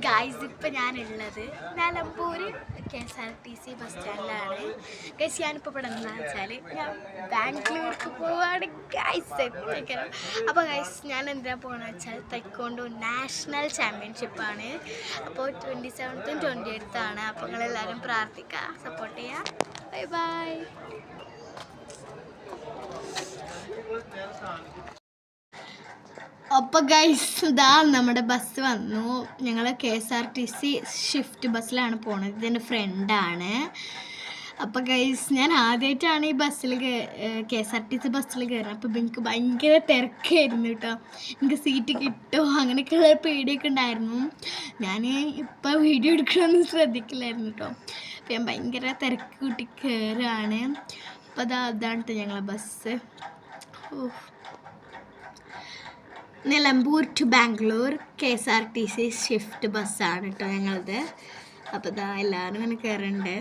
Guys ഇപ്പം ഞാനുള്ളത് Nilambur K S R T C bus സ്റ്റാൻഡിലാണ് guys ഞാനിപ്പോൾ ഇവിടെ എന്താ വെച്ചാൽ ഞാൻ ബാംഗ്ലൂർക്ക് പോവാണ്. ഗൈസ് എത്തിക്കണം അപ്പോൾ ഗൈസ് ഞാൻ എന്തിനാ പോകണമെന്ന് വെച്ചാൽ തൈക്കോണ്ടു നാഷണൽ ചാമ്പ്യൻഷിപ്പാണ് അപ്പോൾ ട്വന്റി സെവൻത്തും ട്വന്റി എയ്ത്താണ് അപ്പോൾ നിങ്ങളെല്ലാവരും പ്രാർത്ഥിക്കുക സപ്പോർട്ട് ചെയ്യുക ബൈ ബൈ അപ്പോൾ ഗൈസ് ഇതാ നമ്മുടെ ബസ് വന്നു. ഞങ്ങൾ K S R T C shift ബസ്സിലാണ് പോണത്. ഇതെന്റെ ഫ്രണ്ടാണ് അപ്പൊ ഗൈസ് ഞാൻ ആദ്യമായിട്ടാണ് ഈ ബസ്സിൽ K S R T C ബസ്സിൽ കയറുന്നത് അപ്പം എനിക്ക് ഭയങ്കര തിരക്കായിരുന്നു കേട്ടോ. എനിക്ക് സീറ്റ് കിട്ടുമോ അങ്ങനെയൊക്കെയുള്ള പേടിയൊക്കെ ഉണ്ടായിരുന്നു. ഞാൻ ഇപ്പോൾ വീഡിയോ എടുക്കണമെന്ന് ശ്രദ്ധിക്കില്ലായിരുന്നു കേട്ടോ. അപ്പം ഞാൻ ഭയങ്കര തിരക്ക് കൂട്ടി കയറുകയാണ് അപ്പോൾ അതാ അതാണ് ഞങ്ങളെ bus oh Nilambur to Bangalore K S R T C shift ബസ്സാണ് കേട്ടോ ഞങ്ങളത്. അപ്പോൾ ഇതാ എല്ലാവരും ഇങ്ങനെ കയറുന്നുണ്ട്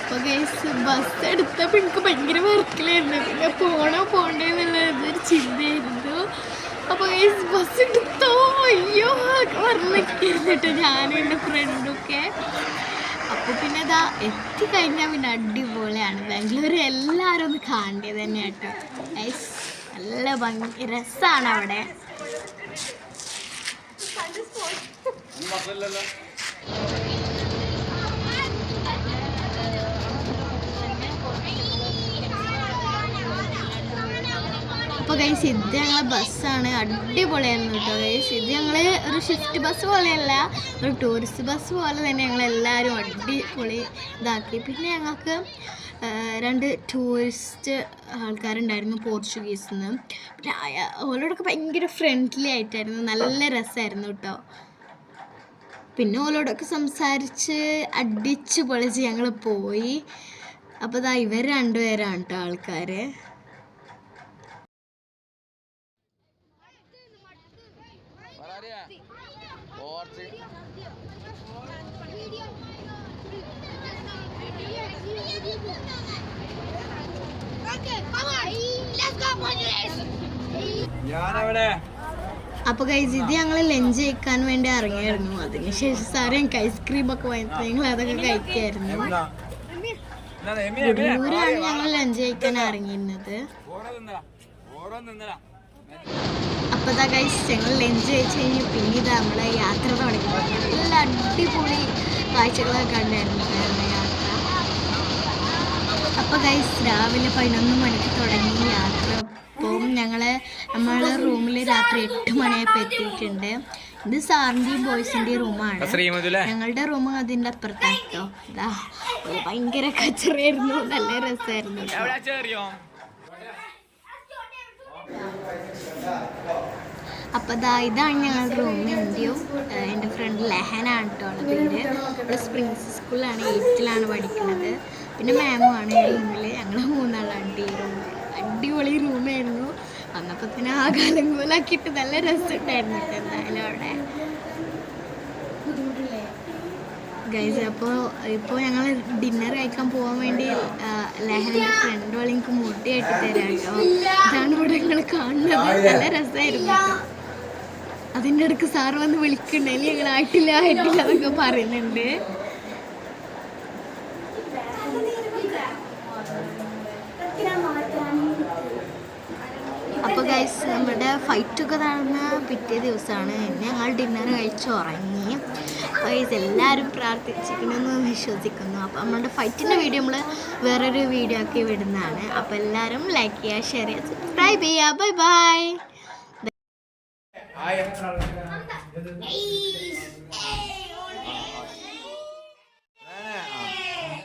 അപ്പോൾ കേസ് ബസ് എടുത്തപ്പോൾ എനിക്ക് ഭയങ്കര വർക്കിലായിരുന്നു പിന്നെ പോണോ പോണ്ടേ എന്നുള്ള ഒരു ചിന്തയായിരുന്നു. അപ്പോൾ കേസ് ബസ് എടുത്തോ? അയ്യോ പറഞ്ഞിരിക്കുന്നു കേട്ടോ ഞാനും എന്റെ ഫ്രണ്ടൊക്കെ അപ്പോൾ പിന്നെ ഇതാ എത്തിക്കഴിഞ്ഞാൽ പിന്നെ അടിപൊളിയാണ്. ബാംഗ്ലൂർ എല്ലാവരും ഒന്ന് കാണേണ്ടത് തന്നെ കേട്ടോ. നല്ല ഭംഗി. രസമാണ് അവിടെ. അപ്പോൾ ഗൈസ് ഇത് ഞങ്ങളെ ബസ്സാണ്. അടിപൊളിയായിരുന്നു കേട്ടോ. ഗൈസ് ഇത് ഞങ്ങൾ ഒരു ഷിഫ്റ്റ് ബസ് പോലെയല്ല ഒരു ടൂറിസ്റ്റ് ബസ് പോലെ തന്നെ ഞങ്ങൾ എല്ലാവരും അടിപൊളി ഇതാക്കി. പിന്നെ ഞങ്ങൾക്ക് രണ്ട് ടൂറിസ്റ്റ് ആൾക്കാരുണ്ടായിരുന്നു പോർച്ചുഗീസിൽ നിന്ന് പിന്നെ ഓലോടൊക്കെ ഭയങ്കര ഫ്രണ്ട്ലി ആയിട്ടായിരുന്നു. നല്ല രസമായിരുന്നു കേട്ടോ. പിന്നെ ഓലോടൊക്കെ സംസാരിച്ച് അടിച്ച് പൊളിച്ച് ഞങ്ങൾ പോയി. അപ്പോൾ ഇതാ ഇവർ രണ്ടുപേരാണ് കേട്ടോ ആൾക്കാർ ഞാനവിടെ. അപ്പൊ കഴിച്ച് ഇത് ഞങ്ങൾ ലഞ്ച് കഴിക്കാൻ വേണ്ടി ഇറങ്ങിയായിരുന്നു. അതിനുശേഷം സാറ് ഞങ്ങൾക്ക് ഐസ്ക്രീം ഒക്കെ വാങ്ങിച്ചു ഞങ്ങൾ അതൊക്കെ കഴിക്കായിരുന്നു. ദൂരാണ് ഞങ്ങൾ ലഞ്ച് കഴിക്കാൻ ഇറങ്ങിയിരുന്നത്. അപ്പൊ ഇതാ കഴിച്ച് ഞങ്ങൾ ലഞ്ച് കഴിച്ച് കഴിഞ്ഞ് പിന്നെ ഇത് നമ്മളെ യാത്ര തുടങ്ങി. നല്ല അടിപൊളി കാഴ്ചകളൊക്കെ കണ്ടായിരുന്നു യാത്ര ഗൈസ് രാവിലെ പതിനൊന്ന് മണിക്ക് തുടങ്ങി യാത്ര. അപ്പം ഞങ്ങൾ നമ്മളെ റൂമിൽ രാത്രി എട്ട് മണിയായപ്പോൾ എത്തിയിട്ടുണ്ട്. ഇത് സാറിന്റെയും ബോയ്സിന്റെയും റൂമാണ് ഞങ്ങളുടെ റൂം അതിന്റെ അപ്പുറത്താട്ടോ. ഇതാ ഒരു ഭയങ്കര കച്ചറിയായിരുന്നു. നല്ല രസമായിരുന്നു അപ്പം ഇതാ ഇതാണ് ഞങ്ങളുടെ റൂമിന്റെ എന്റെ ഫ്രണ്ട് ലെഹനാണ് കേട്ടോ ഉള്ളത്. പേര് ഇവിടെ സ്പ്രിങ്സ് സ്കൂളിലാണ് എയ്റ്റിലാണ് പഠിക്കുന്നത്. പിന്നെ മാമും ആണ് റൂമിൽ ഞങ്ങൾ മൂന്നാളാണ് ഈ റൂമിൽ അടിപൊളി റൂമായിരുന്നു വന്നപ്പോൾ തന്നെ ആ കാലം കലങ്കോലാക്കിയിട്ട് നല്ല രസമുണ്ടായിരുന്നു എന്തായാലും അവിടെ. ഗൈസ് അപ്പോൾ ഇപ്പോൾ ഞങ്ങൾ ഡിന്നർ കഴിക്കാൻ പോകാൻ വേണ്ടി ലെഹന്റെ ഫ്രണ്ട് വളിക്ക് മുട്ടിയായിട്ട് തരാം കേട്ടോ ഇതാണ് ഇവിടെ ഞങ്ങൾ കാണുന്നത്. നല്ല രസമായിരുന്നു. അതിന്റെ ഇടയ്ക്ക് സാറ് വന്ന് വിളിക്കണ്ടേ? ഞങ്ങൾ ആയിട്ടില്ല ആയിട്ടില്ല എന്നൊക്കെ പറയുന്നുണ്ട്. അപ്പോൾ ഗൈസ് നമ്മുടെ ഫൈറ്റ് ഒക്കെ നടന്ന പിറ്റേ ദിവസമാണ്. ഞങ്ങൾ ഡിന്നർ കഴിച്ച് ഉറങ്ങി. അപ്പോൾ ഗൈസ് എല്ലാവരും പ്രാർത്ഥിച്ചിരിക്കണമെന്ന് വിശ്വസിക്കുന്നു. അപ്പോൾ നമ്മുടെ ഫൈറ്റിന്റെ വീഡിയോ നമ്മൾ വേറൊരു വീഡിയോ ആക്കി വിടുന്നതാണ്. അപ്പോൾ എല്ലാവരും ലൈക്ക് ചെയ്യുക ഷെയർ ചെയ്യുക സബ്സ്ക്രൈബ് ചെയ്യുക. Bye bye Ay, ako na lang.